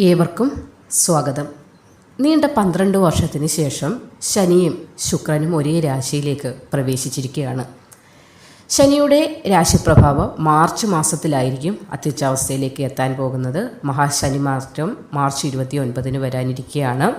ഏവർക്കും സ്വാഗതം. നീണ്ട പന്ത്രണ്ട് വർഷത്തിന് ശേഷം ശനിയും ശുക്രനും ഒരേ രാശിയിലേക്ക് പ്രവേശിച്ചിരിക്കുകയാണ്. ശനിയുടെ രാശിപ്രഭാവം മാർച്ച് മാസത്തിലായിരിക്കും അത്യുച്ചാവസ്ഥയിലേക്ക് എത്താൻ പോകുന്നത്. മഹാശനി മാറ്റം മാർച്ച് ഇരുപത്തി ഒൻപതിന് വരാനിരിക്കുകയാണ്.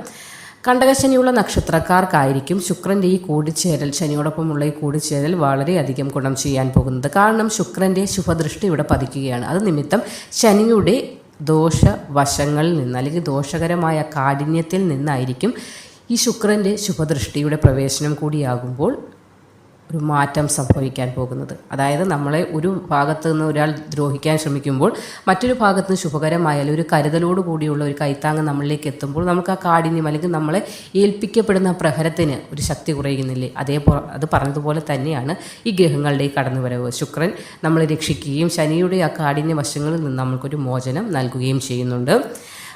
കണ്ടകശനിയുള്ള നക്ഷത്രക്കാർക്കായിരിക്കും ശുക്രന്റെ ഈ കൂടിച്ചേരൽ ശനിയോടൊപ്പമുള്ള ഈ കൂടിച്ചേരൽ വളരെയധികം ഗുണം ചെയ്യാൻ പോകുന്നത്. കാരണം ശുക്രന്റെ ശുഭദൃഷ്ടി ഇവിടെ പതിക്കുകയാണ്. അത് നിമിത്തം ശനിയുടെ ദോഷവശങ്ങളിൽ നിന്ന് അല്ലെങ്കിൽ ദോഷകരമായ കാഠിന്യത്തിൽ നിന്നായിരിക്കും ഈ ശുക്രന്റെ ശുഭദൃഷ്ടിയുടെ പ്രവേശനം കൂടിയാകുമ്പോൾ ഒരു മാറ്റം സംഭവിക്കാൻ പോകുന്നത്. അതായത് നമ്മളെ ഒരു ഭാഗത്ത് നിന്ന് ഒരാൾ ദ്രോഹിക്കാൻ ശ്രമിക്കുമ്പോൾ മറ്റൊരു ഭാഗത്ത് നിന്ന് ശുഭകരമായാലും ഒരു കരുതലോട് കൂടിയുള്ള ഒരു കൈത്താങ്ങ് നമ്മളിലേക്ക് എത്തുമ്പോൾ നമുക്ക് ആ കാഠിന്യം അല്ലെങ്കിൽ നമ്മളെ ഏൽപ്പിക്കപ്പെടുന്ന പ്രഹരത്തിന് ഒരു ശക്തി കുറയുന്നില്ലേ? അതേ അത് പറഞ്ഞതുപോലെ തന്നെയാണ് ഈ ഗ്രഹങ്ങളുടെ കടന്നുവരവ്. ശുക്രൻ നമ്മളെ രക്ഷിക്കുകയും ശനിയുടെ ആ കാഠിന്യ വശങ്ങളിൽ നിന്ന് നമ്മൾക്കൊരു മോചനം നൽകുകയും ചെയ്യുന്നുണ്ട്.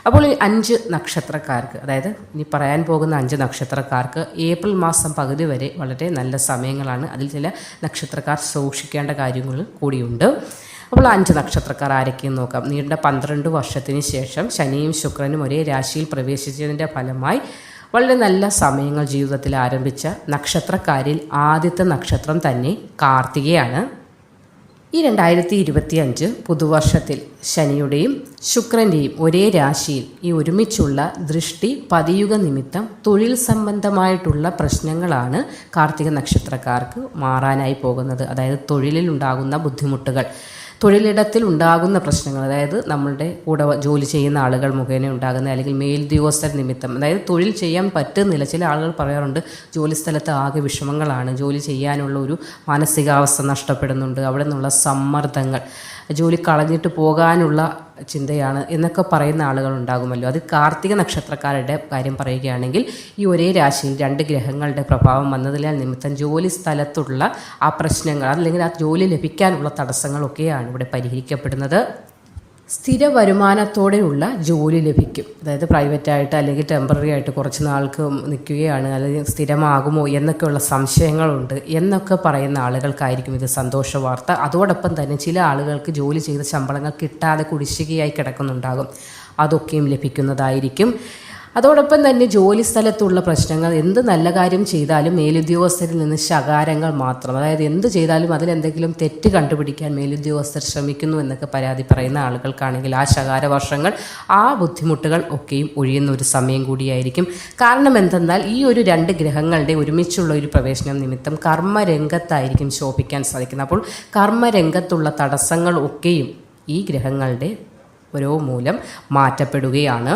അപ്പോൾ ഈ അഞ്ച് നക്ഷത്രക്കാർക്ക് അതായത് ഇനി പറയാൻ പോകുന്ന അഞ്ച് നക്ഷത്രക്കാർക്ക് ഏപ്രിൽ മാസം പകുതി വരെ വളരെ നല്ല സമയങ്ങളാണ്. അതിൽ ചില നക്ഷത്രക്കാർ സൂക്ഷിക്കേണ്ട കാര്യങ്ങൾ കൂടിയുണ്ട്. അപ്പോൾ അഞ്ച് നക്ഷത്രക്കാർ ആരൊക്കെയും നോക്കാം. നീണ്ട പന്ത്രണ്ട് വർഷത്തിന് ശേഷം ശനിയും ശുക്രനും ഒരേ രാശിയിൽ പ്രവേശിച്ചതിന്റെ ഫലമായി വളരെ നല്ല സമയങ്ങൾ ജീവിതത്തിൽ ആരംഭിച്ച നക്ഷത്രക്കാരിൽ ആദ്യത്തെ നക്ഷത്രം തന്നെ കാർത്തികയാണ്. ഈ രണ്ടായിരത്തി ഇരുപത്തി അഞ്ച് പുതുവർഷത്തിൽ ശനിയുടെയും ശുക്രന്റെയും ഒരേ രാശിയിൽ ഈ ഒരുമിച്ചുള്ള ദൃഷ്ടി പതിയുക നിമിത്തം തൊഴിൽ സംബന്ധമായിട്ടുള്ള പ്രശ്നങ്ങളാണ് കാർത്തിക നക്ഷത്രക്കാർക്ക് മാറാനായി പോകുന്നത്. അതായത് തൊഴിലിൽ ഉണ്ടാകുന്ന ബുദ്ധിമുട്ടുകൾ. തൊഴിലിടത്തിൽ ഉണ്ടാകുന്ന പ്രശ്നങ്ങൾ അതായത് നമ്മളുടെ കൂടെ ജോലി ചെയ്യുന്ന ആളുകൾ മുഖേന ഉണ്ടാകുന്ന അല്ലെങ്കിൽ മേലുദ്യോഗസ്ഥർ നിമിത്തം അതായത് തൊഴിൽ ചെയ്യാൻ പറ്റുന്നില്ല. ചില ആളുകൾ പറയാറുണ്ട് ജോലി സ്ഥലത്ത് ആകെ വിഷമങ്ങളാണ്. ജോലി ചെയ്യാനുള്ള ഒരു മാനസികാവസ്ഥ നഷ്ടപ്പെടുന്നുണ്ട്. അവിടെ നിന്നുള്ള സമ്മർദ്ദങ്ങൾ. ജോലി കളഞ്ഞിട്ട് പോകാനുള്ള ചിന്തയാണ് എന്നൊക്കെ പറയുന്ന ആളുകൾ ഉണ്ടാകുമല്ലോ. അത് കാർത്തിക നക്ഷത്രക്കാരുടെ കാര്യം പറയുകയാണെങ്കിൽ ഈ ഒരേ രാശിയിൽ രണ്ട് ഗ്രഹങ്ങളുടെ പ്രഭാവം വന്നതിനാൽ നിമിത്തം ജോലി സ്ഥലത്തുള്ള ആ പ്രശ്നങ്ങൾ അല്ലെങ്കിൽ ആ ജോലി ലഭിക്കാനുള്ള തടസ്സങ്ങളൊക്കെയാണ് ഇവിടെ പരിഹരിക്കപ്പെടുന്നത്. സ്ഥിര വരുമാനത്തോടെയുള്ള ജോലി ലഭിക്കും. അതായത് പ്രൈവറ്റായിട്ട് അല്ലെങ്കിൽ ടെമ്പററി ആയിട്ട് കുറച്ച് നാൾക്ക് നിൽക്കുകയാണ്. അല്ലെങ്കിൽ സ്ഥിരമാകുമോ എന്നൊക്കെയുള്ള സംശയങ്ങളുണ്ട്. എന്നൊക്കെ പറയുന്ന ആളുകൾക്കായിരിക്കും ഇത് സന്തോഷ വാർത്ത. അതോടൊപ്പം തന്നെ ചില ആളുകൾക്ക് ജോലി ചെയ്ത ശമ്പളങ്ങൾ കിട്ടാതെ കുടിശ്ശികയായി കിടക്കുന്നുണ്ടാകും. അതൊക്കെയും ലഭിക്കുന്നതായിരിക്കും. അതോടൊപ്പം തന്നെ ജോലി സ്ഥലത്തുള്ള പ്രശ്നങ്ങൾ എന്ത് നല്ല കാര്യം ചെയ്താലും മേലുദ്യോഗസ്ഥരിൽ നിന്ന് ശകാരങ്ങൾ മാത്രം. അതായത് എന്ത് ചെയ്താലും അതിലെന്തെങ്കിലും തെറ്റ് കണ്ടുപിടിക്കാൻ മേലുദ്യോഗസ്ഥർ ശ്രമിക്കുന്നു എന്നൊക്കെ പരാതി പറയുന്ന ആളുകൾക്കാണെങ്കിൽ ആ ശകാര വർഷങ്ങൾ ആ ബുദ്ധിമുട്ടുകൾ ഒക്കെയും ഒഴിയുന്ന ഒരു സമയം കൂടിയായിരിക്കും. കാരണം എന്തെന്നാൽ ഈ ഒരു രണ്ട് ഗ്രഹങ്ങളുടെ ഒരുമിച്ചുള്ള ഒരു പ്രവേശനം നിമിത്തം കർമ്മരംഗത്തായിരിക്കും ശോഭിക്കാൻ സാധിക്കുന്നത്. അപ്പോൾ കർമ്മരംഗത്തുള്ള തടസ്സങ്ങൾ ഒക്കെയും ഈ ഗ്രഹങ്ങളുടെ ഓരോ മൂലം മാറ്റപ്പെടുകയാണ്.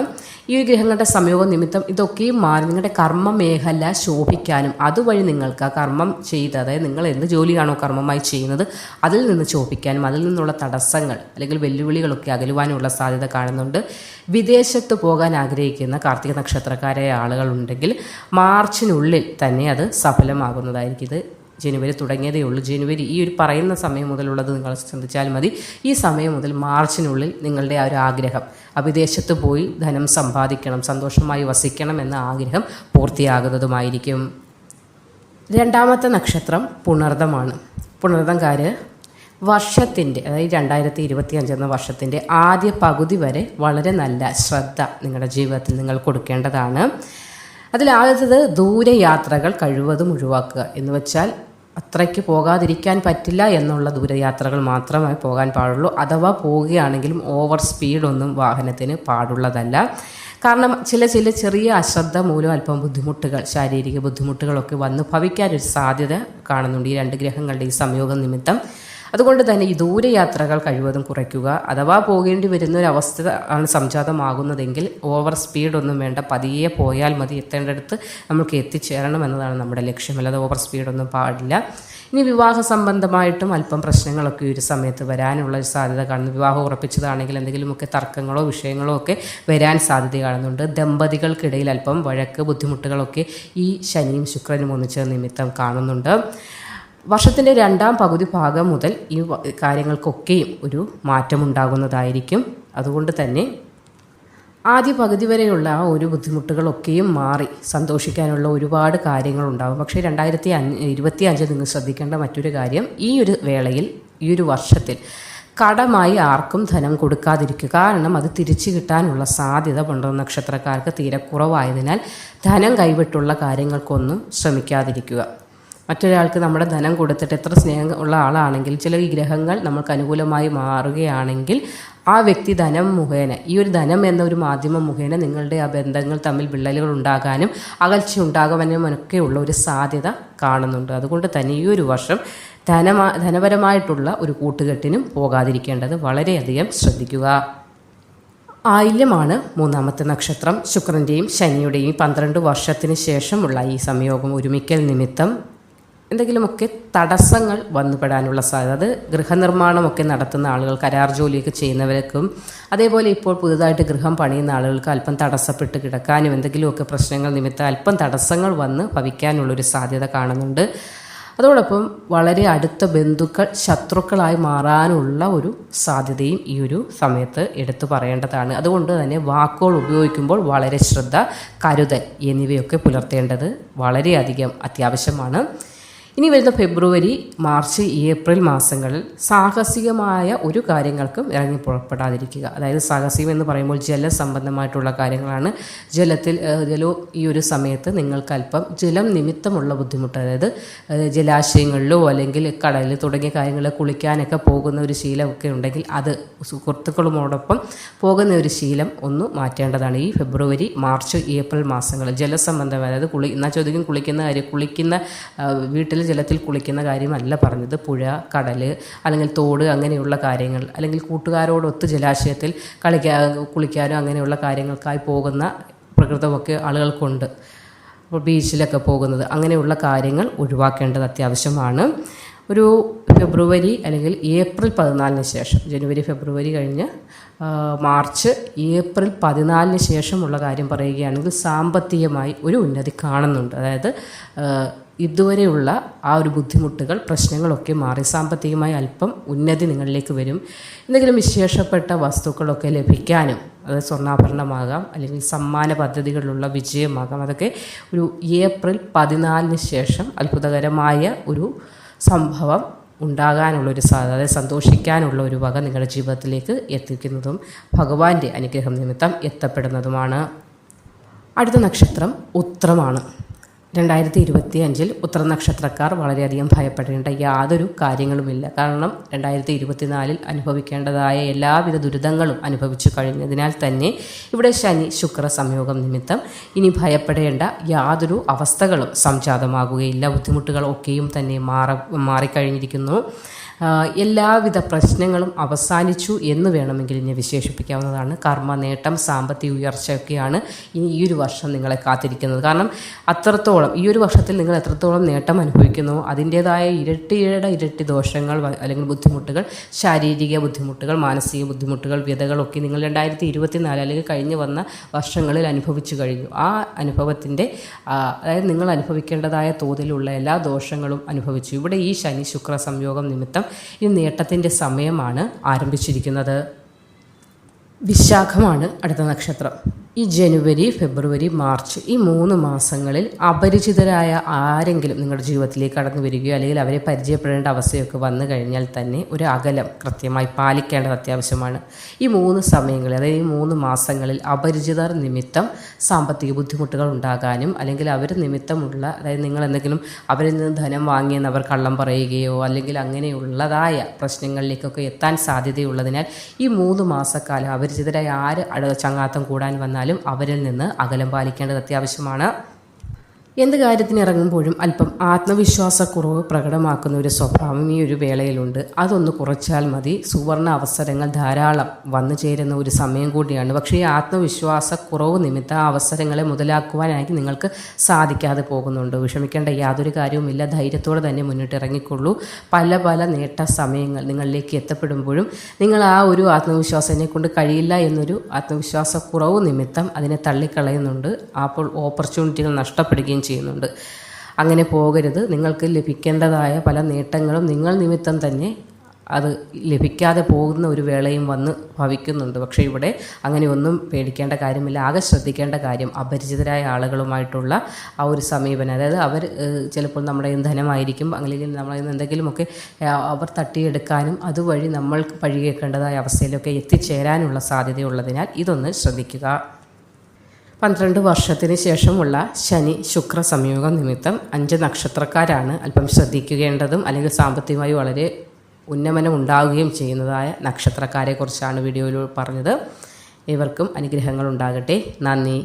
ഈ ഗ്രഹങ്ങളുടെ സംയോഗ നിമിത്തം ഇതൊക്കെയും മാറി നിങ്ങളുടെ കർമ്മ മേഖല ശോഭിക്കാനും അതുവഴി നിങ്ങൾക്ക് ആ കർമ്മം ചെയ്ത് അതായത് നിങ്ങൾ എന്ത് ജോലിയാണോ കർമ്മമായി ചെയ്യുന്നത് അതിൽ നിന്ന് ശോഭിക്കാനും അതിൽ നിന്നുള്ള തടസ്സങ്ങൾ അല്ലെങ്കിൽ വെല്ലുവിളികളൊക്കെ അകലുവാനുള്ള സാധ്യത കാണുന്നുണ്ട്. വിദേശത്ത് പോകാൻ ആഗ്രഹിക്കുന്ന കാർത്തിക നക്ഷത്രക്കാരായ ആളുകളുണ്ടെങ്കിൽ മാർച്ചിനുള്ളിൽ തന്നെ അത് സഫലമാകുന്നതായിരിക്കും. ഇത് ജനുവരി തുടങ്ങിയതേ ഉള്ളൂ. ജനുവരി ഈ ഒരു പറയുന്ന സമയം മുതലുള്ളത് നിങ്ങൾ ചിന്തിച്ചാൽ മതി. ഈ സമയം മുതൽ മാർച്ചിനുള്ളിൽ നിങ്ങളുടെ ആ ഒരു ആഗ്രഹം. വിദേശത്ത് പോയി ധനം സമ്പാദിക്കണം സന്തോഷമായി വസിക്കണം എന്ന ആഗ്രഹം പൂർത്തിയാകുന്നതുമായിരിക്കും. രണ്ടാമത്തെ നക്ഷത്രം പുണർദമാണ്. പുണർദംകാർ വർഷത്തിന്റെ അതായത് രണ്ടായിരത്തി ഇരുപത്തി അഞ്ച് എന്ന വർഷത്തിന്റെ ആദ്യ പകുതി വരെ വളരെ നല്ല ശ്രദ്ധ നിങ്ങളുടെ ജീവിതത്തിൽ നിങ്ങൾ കൊടുക്കേണ്ടതാണ്. അതിലാദ്യത്തത് ദൂരയാത്രകൾ കഴിവതും ഒഴിവാക്കുക എന്ന് വെച്ചാൽ അത്രയ്ക്ക് പോകാതിരിക്കാൻ പറ്റില്ല എന്നുള്ള ദൂരയാത്രകൾ മാത്രമേ പോകാൻ പാടുള്ളൂ. അഥവാ പോവുകയാണെങ്കിലും ഓവർ സ്പീഡൊന്നും വാഹനത്തിന് പാടുള്ളതല്ല. കാരണം ചില ചില ചെറിയ അശ്രദ്ധ മൂലം അല്പം ബുദ്ധിമുട്ടുകൾ ശാരീരിക ബുദ്ധിമുട്ടുകളൊക്കെ വന്ന് ഭവിക്കാനൊരു സാധ്യത കാണുന്നുണ്ട് ഈ രണ്ട് ഗ്രഹങ്ങളുടെ ഈ സംയോഗം നിമിത്തം. അതുകൊണ്ട് തന്നെ ഈ ദൂരയാത്രകൾ കഴിവതും കുറയ്ക്കുക. അഥവാ പോകേണ്ടി വരുന്ന ഒരു അവസ്ഥ ആണ് സംജാതമാകുന്നതെങ്കിൽ ഓവർ സ്പീഡ് ഒന്നും വേണ്ട. പതിയെ പോയാൽ മതി. എത്തേണ്ടടുത്ത് നമുക്ക് എത്തിച്ചേരണം എന്നതാണ് നമ്മുടെ ലക്ഷ്യം. അല്ലാതെ ഓവർ സ്പീഡൊന്നും പാടില്ല. ഇനി വിവാഹ സംബന്ധമായിട്ടും അല്പം പ്രശ്നങ്ങളൊക്കെ ഒരു സമയത്ത് വരാനുള്ള സാധ്യത കാണുന്നു. വിവാഹം ഉറപ്പിച്ചതാണെങ്കിൽ എന്തെങ്കിലുമൊക്കെ തർക്കങ്ങളോ വിഷയങ്ങളോ ഒക്കെ വരാൻ സാധ്യത കാണുന്നുണ്ട്. ദമ്പതികൾക്കിടയിൽ അല്പം വഴക്ക് ബുദ്ധിമുട്ടുകളൊക്കെ ഈ ശനിയും ശുക്രനും ഒന്നിച്ച നിമിത്തം കാണുന്നുണ്ട്. വർഷത്തിന്റെ രണ്ടാം പകുതി ഭാഗം മുതൽ ഈ കാര്യങ്ങൾക്കൊക്കെയും ഒരു മാറ്റമുണ്ടാകുന്നതായിരിക്കും. അതുകൊണ്ട് തന്നെ ആദ്യ പകുതി വരെയുള്ള ആ ഒരു ബുദ്ധിമുട്ടുകളൊക്കെയും മാറി സന്തോഷിക്കാനുള്ള ഒരുപാട് കാര്യങ്ങളുണ്ടാകും പക്ഷേ രണ്ടായിരത്തി അഞ്ച് ഇരുപത്തി അഞ്ച് നിങ്ങൾ ശ്രദ്ധിക്കേണ്ട മറ്റൊരു കാര്യം ഈ ഒരു വേളയിൽ ഈ ഒരു വർഷത്തിൽ കടമായി ആർക്കും ധനം കൊടുക്കാതിരിക്കുക. കാരണം അത് തിരിച്ചു കിട്ടാനുള്ള സാധ്യത പണ്ടോ നക്ഷത്രക്കാർക്ക് തീരെ കുറവായതിനാൽ ധനം കൈവിട്ടുള്ള കാര്യങ്ങൾക്കൊന്നും ശ്രമിക്കാതിരിക്കുക. മറ്റൊരാൾക്ക് നമ്മുടെ ധനം കൊടുത്തിട്ട് എത്ര സ്നേഹം ഉള്ള ആളാണെങ്കിൽ ചില ഗ്രഹങ്ങൾ നമുക്ക് അനുകൂലമായി മാറുകയാണെങ്കിൽ ആ വ്യക്തി ധനം മുഖേന ഈ ഒരു ധനം എന്ന ഒരു മാധ്യമം മുഖേന നിങ്ങളുടെ ആ ബന്ധങ്ങൾ തമ്മിൽ വിള്ളലുകൾ ഉണ്ടാകാനും അകൽച്ച ഉണ്ടാകാനും ഒക്കെയുള്ള ഒരു സാധ്യത കാണുന്നുണ്ട്. അതുകൊണ്ട് തന്നെ ഈ ഒരു വർഷം ധനമാ ധനപരമായിട്ടുള്ള ഒരു കൂട്ടുകെട്ടിനും പോകാതിരിക്കേണ്ടത് വളരെയധികം ശ്രദ്ധിക്കുക. ആയില്യമാണ് മൂന്നാമത്തെ നക്ഷത്രം. ശുക്രന്റെയും ശനിയുടെയും പന്ത്രണ്ട് വർഷത്തിന് ശേഷമുള്ള ഈ സംയോഗം ഒരുമിക്കൽ നിമിത്തം എന്തെങ്കിലുമൊക്കെ തടസ്സങ്ങൾ വന്നുപെടാനുള്ള സാധ്യത അത് ഗൃഹനിർമ്മാണമൊക്കെ നടത്തുന്ന ആളുകൾ കരാർ ജോലിയൊക്കെ ചെയ്യുന്നവർക്കും അതേപോലെ ഇപ്പോൾ പുതുതായിട്ട് ഗൃഹം പണിയുന്ന ആളുകൾക്ക് അല്പം തടസ്സപ്പെട്ട് കിടക്കാനും എന്തെങ്കിലുമൊക്കെ പ്രശ്നങ്ങൾ നിമിത്തം അല്പം തടസ്സങ്ങൾ വന്ന് ഭവിക്കാനുള്ളൊരു സാധ്യത കാണുന്നുണ്ട്. അതോടൊപ്പം വളരെ അടുത്ത ബന്ധുക്കൾ ശത്രുക്കളായി മാറാനുള്ള ഒരു സാധ്യതയും ഈ ഒരു സമയത്ത് എടുത്തു പറയേണ്ടതാണ്. അതുകൊണ്ട് തന്നെ വാക്കുകൾ ഉപയോഗിക്കുമ്പോൾ വളരെ ശ്രദ്ധ കരുതൽ എന്നിവയൊക്കെ പുലർത്തേണ്ടത് വളരെയധികം അത്യാവശ്യമാണ്. ഇനി വരുന്ന ഫെബ്രുവരി മാർച്ച് ഏപ്രിൽ മാസങ്ങളിൽ സാഹസികമായ ഒരു കാര്യങ്ങൾക്കും ഇറങ്ങി പുറപ്പെടാതിരിക്കുക. അതായത് സാഹസികം എന്ന് പറയുമ്പോൾ ജലസംബന്ധമായിട്ടുള്ള കാര്യങ്ങളാണ്. ജലത്തിൽ ജലോ ഈ ഒരു സമയത്ത് നിങ്ങൾക്ക് അല്പം ജലം നിമിത്തമുള്ള ബുദ്ധിമുട്ട് അതായത് ജലാശയങ്ങളിലോ അല്ലെങ്കിൽ കടലിൽ തുടങ്ങിയ കാര്യങ്ങളിൽ കുളിക്കാനൊക്കെ പോകുന്ന ഒരു ശീലമൊക്കെ ഉണ്ടെങ്കിൽ അത് സുഹൃത്തുക്കളുമോടൊപ്പം പോകുന്ന ഒരു ശീലം ഒന്ന് മാറ്റേണ്ടതാണ്. ഈ ഫെബ്രുവരി മാർച്ച് ഏപ്രിൽ മാസങ്ങളിൽ ജലസംബന്ധം അതായത് കുളി എന്നാൽ ചോദിക്കും കുളിക്കുന്ന കാര്യം കുളിക്കുന്ന വീട്ടിൽ ജലത്തിൽ കുളിക്കുന്ന കാര്യമല്ല പറഞ്ഞത്. പുഴ കടൽ അല്ലെങ്കിൽ തോട് അങ്ങനെയുള്ള കാര്യങ്ങൾ അല്ലെങ്കിൽ കൂട്ടുകാരോടൊത്ത് ജലാശയത്തിൽ കളിക്കാ കുളിക്കാനോ അങ്ങനെയുള്ള കാര്യങ്ങൾക്കായി പോകുന്ന പ്രകൃതമൊക്കെ ആളുകൾക്കുണ്ട്. അപ്പോൾ ബീച്ചിലൊക്കെ പോകുന്നത് അങ്ങനെയുള്ള കാര്യങ്ങൾ ഒഴിവാക്കേണ്ടത് അത്യാവശ്യമാണ്. ഒരു ഫെബ്രുവരി അല്ലെങ്കിൽ ഏപ്രിൽ പതിനാലിന് ശേഷം ജനുവരി ഫെബ്രുവരി കഴിഞ്ഞ് മാർച്ച് ഏപ്രിൽ പതിനാലിന് ശേഷമുള്ള കാര്യം പറയുകയാണെങ്കിൽ സാമ്പത്തികമായി ഒരു ഉന്നതി കാണുന്നുണ്ട്. അതായത് ഇതുവരെയുള്ള ആ ഒരു ബുദ്ധിമുട്ടുകൾ പ്രശ്നങ്ങളൊക്കെ മാറി. സാമ്പത്തികമായി അല്പം ഉന്നതി നിങ്ങളിലേക്ക് വരും. എന്തെങ്കിലും വിശേഷപ്പെട്ട വസ്തുക്കളൊക്കെ ലഭിക്കാനും അത് സ്വർണാഭരണമാകാം അല്ലെങ്കിൽ സമ്മാന പദ്ധതികളിലുള്ള വിജയമാകാം. അതൊക്കെ ഒരു ഏപ്രിൽ പതിനാലിന് ശേഷം അത്ഭുതകരമായ ഒരു സംഭവം ഉണ്ടാകാനുള്ളൊരു സാധ്യത സന്തോഷിക്കാനുള്ള ഒരു വക നിങ്ങളുടെ ജീവിതത്തിലേക്ക് എത്തിക്കുന്നതും ഭഗവാന്റെ അനുഗ്രഹം നിമിത്തം എത്തപ്പെടുന്നതുമാണ്. അടുത്ത നക്ഷത്രം ഉത്രമാണ് രണ്ടായിരത്തി ഇരുപത്തി അഞ്ചിൽ ഉത്തര നക്ഷത്രക്കാർ വളരെയധികം ഭയപ്പെടേണ്ട യാതൊരു കാര്യങ്ങളുമില്ല. കാരണം രണ്ടായിരത്തി ഇരുപത്തിനാലിൽ അനുഭവിക്കേണ്ടതായ എല്ലാവിധ ദുരിതങ്ങളും അനുഭവിച്ചു കഴിഞ്ഞതിനാൽ തന്നെ ഇവിടെ ശനി ശുക്ര സംയോഗം നിമിത്തം ഇനി ഭയപ്പെടേണ്ട യാതൊരു അവസ്ഥകളും സംജാതമാകുകയില്ല. ബുദ്ധിമുട്ടുകളൊക്കെയും തന്നെ മാറ മാറിക്കഴിഞ്ഞിരിക്കുന്നു. എല്ലാവിധ പ്രശ്നങ്ങളും അവസാനിച്ചു എന്ന് വേണമെങ്കിൽ ഇനി വിശേഷിപ്പിക്കാവുന്നതാണ്. കർമ്മ നേട്ടം സാമ്പത്തിക ഉയർച്ചയൊക്കെയാണ് ഇനി ഈ ഒരു വർഷം നിങ്ങളെ കാത്തിരിക്കുന്നത്. കാരണം അത്രത്തോളം ഈ ഒരു വർഷത്തിൽ നിങ്ങൾ എത്രത്തോളം നേട്ടം അനുഭവിക്കുന്നു അതിന്റേതായ ഇരട്ടിയുടെ ഇരട്ടി ദോഷങ്ങൾ അല്ലെങ്കിൽ ബുദ്ധിമുട്ടുകൾ ശാരീരിക ബുദ്ധിമുട്ടുകൾ മാനസിക ബുദ്ധിമുട്ടുകൾ വ്യതകളൊക്കെ നിങ്ങൾ രണ്ടായിരത്തി ഇരുപത്തിനാല് അല്ലെങ്കിൽ കഴിഞ്ഞു വന്ന വർഷങ്ങളിൽ അനുഭവിച്ചു കഴിഞ്ഞു. ആ അനുഭവത്തിന്റെ അതായത് നിങ്ങൾ അനുഭവിക്കേണ്ടതായ തോതിലുള്ള എല്ലാ ദോഷങ്ങളും അനുഭവിച്ചു. ഇവിടെ ഈ ശനി ശുക്ര സംയോഗം നിമിത്തം ഈ നേട്ടത്തിന്റെ സമയമാണ് ആരംഭിച്ചിരിക്കുന്നത്. വിശാഖമാണ് അടുത്ത നക്ഷത്രം. ഈ ജനുവരി ഫെബ്രുവരി മാർച്ച് ഈ മൂന്ന് മാസങ്ങളിൽ അപരിചിതരായ ആരെങ്കിലും നിങ്ങളുടെ ജീവിതത്തിലേക്ക് കടന്നു വരികയോ അല്ലെങ്കിൽ അവരെ പരിചയപ്പെടേണ്ട അവസ്ഥയൊക്കെ വന്നു കഴിഞ്ഞാൽ തന്നെ ഒരു അകലം കൃത്യമായി പാലിക്കേണ്ടത് അത്യാവശ്യമാണ്. ഈ മൂന്ന് സമയങ്ങളിൽ അതായത് ഈ മൂന്ന് മാസങ്ങളിൽ അപരിചിതർ നിമിത്തം സാമ്പത്തിക ബുദ്ധിമുട്ടുകൾ ഉണ്ടാകാനും അല്ലെങ്കിൽ അവർ നിമിത്തമുള്ള അതായത് നിങ്ങൾ എന്തെങ്കിലും അവരിൽ നിന്ന് ധനം വാങ്ങിയെന്ന് അവർ കള്ളം പറയുകയോ അല്ലെങ്കിൽ അങ്ങനെയുള്ളതായ പ്രശ്നങ്ങളിലേക്കൊക്കെ എത്താൻ സാധ്യതയുള്ളതിനാൽ ഈ മൂന്ന് മാസക്കാലം അപരിചിതരായ ആര് ചങ്ങാത്തം കൂടാൻ വന്നാൽ എന്നാലും അവരിൽ നിന്ന് അകലം പാലിക്കേണ്ടത് അത്യാവശ്യമാണ്. എന്ത് കാര്യത്തിന് ഇറങ്ങുമ്പോഴും അല്പം ആത്മവിശ്വാസക്കുറവ് പ്രകടമാക്കുന്ന ഒരു സ്വഭാവം ഈ ഒരു വേളയിലുണ്ട്. അതൊന്ന് കുറച്ചാൽ മതി. സുവർണ അവസരങ്ങൾ ധാരാളം വന്നു ചേരുന്ന ഒരു സമയം കൂടിയാണ്. പക്ഷേ ഈ ആത്മവിശ്വാസക്കുറവ് നിമിത്തം ആ അവസരങ്ങളെ മുതലാക്കുവാനായി നിങ്ങൾക്ക് സാധിക്കാതെ പോകുന്നുണ്ട്. വിഷമിക്കേണ്ട യാതൊരു കാര്യവുമില്ല. ധൈര്യത്തോടെ തന്നെ മുന്നിട്ട് ഇറങ്ങിക്കൊള്ളൂ. പല പല നേട്ട സമയങ്ങൾ നിങ്ങളിലേക്ക് എത്തപ്പെടുമ്പോഴും നിങ്ങൾ ആ ഒരു ആത്മവിശ്വാസത്തിനെ കൊണ്ട് കഴിയില്ല എന്നൊരു ആത്മവിശ്വാസക്കുറവ് നിമിത്തം അതിനെ തള്ളിക്കളയുന്നുണ്ട്. അപ്പോൾ ഓപ്പർച്യൂണിറ്റികൾ നഷ്ടപ്പെടുകയും ചെയ്യുന്നുണ്ട്. അങ്ങനെ പോകരുത്. നിങ്ങൾക്ക് ലഭിക്കേണ്ടതായ പല നേട്ടങ്ങളും നിങ്ങൾ നിമിത്തം തന്നെ അത് ലഭിക്കാതെ പോകുന്ന ഒരു വേളയും വന്ന് ഭവിക്കുന്നുണ്ട്. പക്ഷേ ഇവിടെ അങ്ങനെ ഒന്നും പേടിക്കേണ്ട കാര്യമില്ല. ആകെ ശ്രദ്ധിക്കേണ്ട കാര്യം അപരിചിതരായ ആളുകളുമായിട്ടുള്ള ആ ഒരു സമീപനം. അതായത് അവർ ചിലപ്പോൾ നമ്മുടെ ധനമായിരിക്കും. അല്ലെങ്കിൽ നിന്ന് എന്തെങ്കിലുമൊക്കെ അവർ തട്ടിയെടുക്കാനും അതുവഴി നമ്മൾക്ക് പഴികേക്കേണ്ടതായ അവസ്ഥയിലൊക്കെ എത്തിച്ചേരാനുള്ള സാധ്യതയുള്ളതിനാൽ ഇതൊന്ന് ശ്രദ്ധിക്കുക. പന്ത്രണ്ട് വർഷത്തിന് ശേഷമുള്ള ശനി ശുക്ര സംയോഗം നിമിത്തം അഞ്ച് നക്ഷത്രക്കാരാണ് അല്പം ശ്രദ്ധിക്കേണ്ടതും അല്ലെങ്കിൽ സാമ്പത്തികമായി വളരെ ഉന്നമനം ഉണ്ടാവുകയും ചെയ്യുന്നതായ നക്ഷത്രക്കാരെക്കുറിച്ചാണ് വീഡിയോയിൽ പറഞ്ഞത്. ഇവർക്കും അനുഗ്രഹങ്ങൾ ഉണ്ടാകട്ടെ നന്ദി.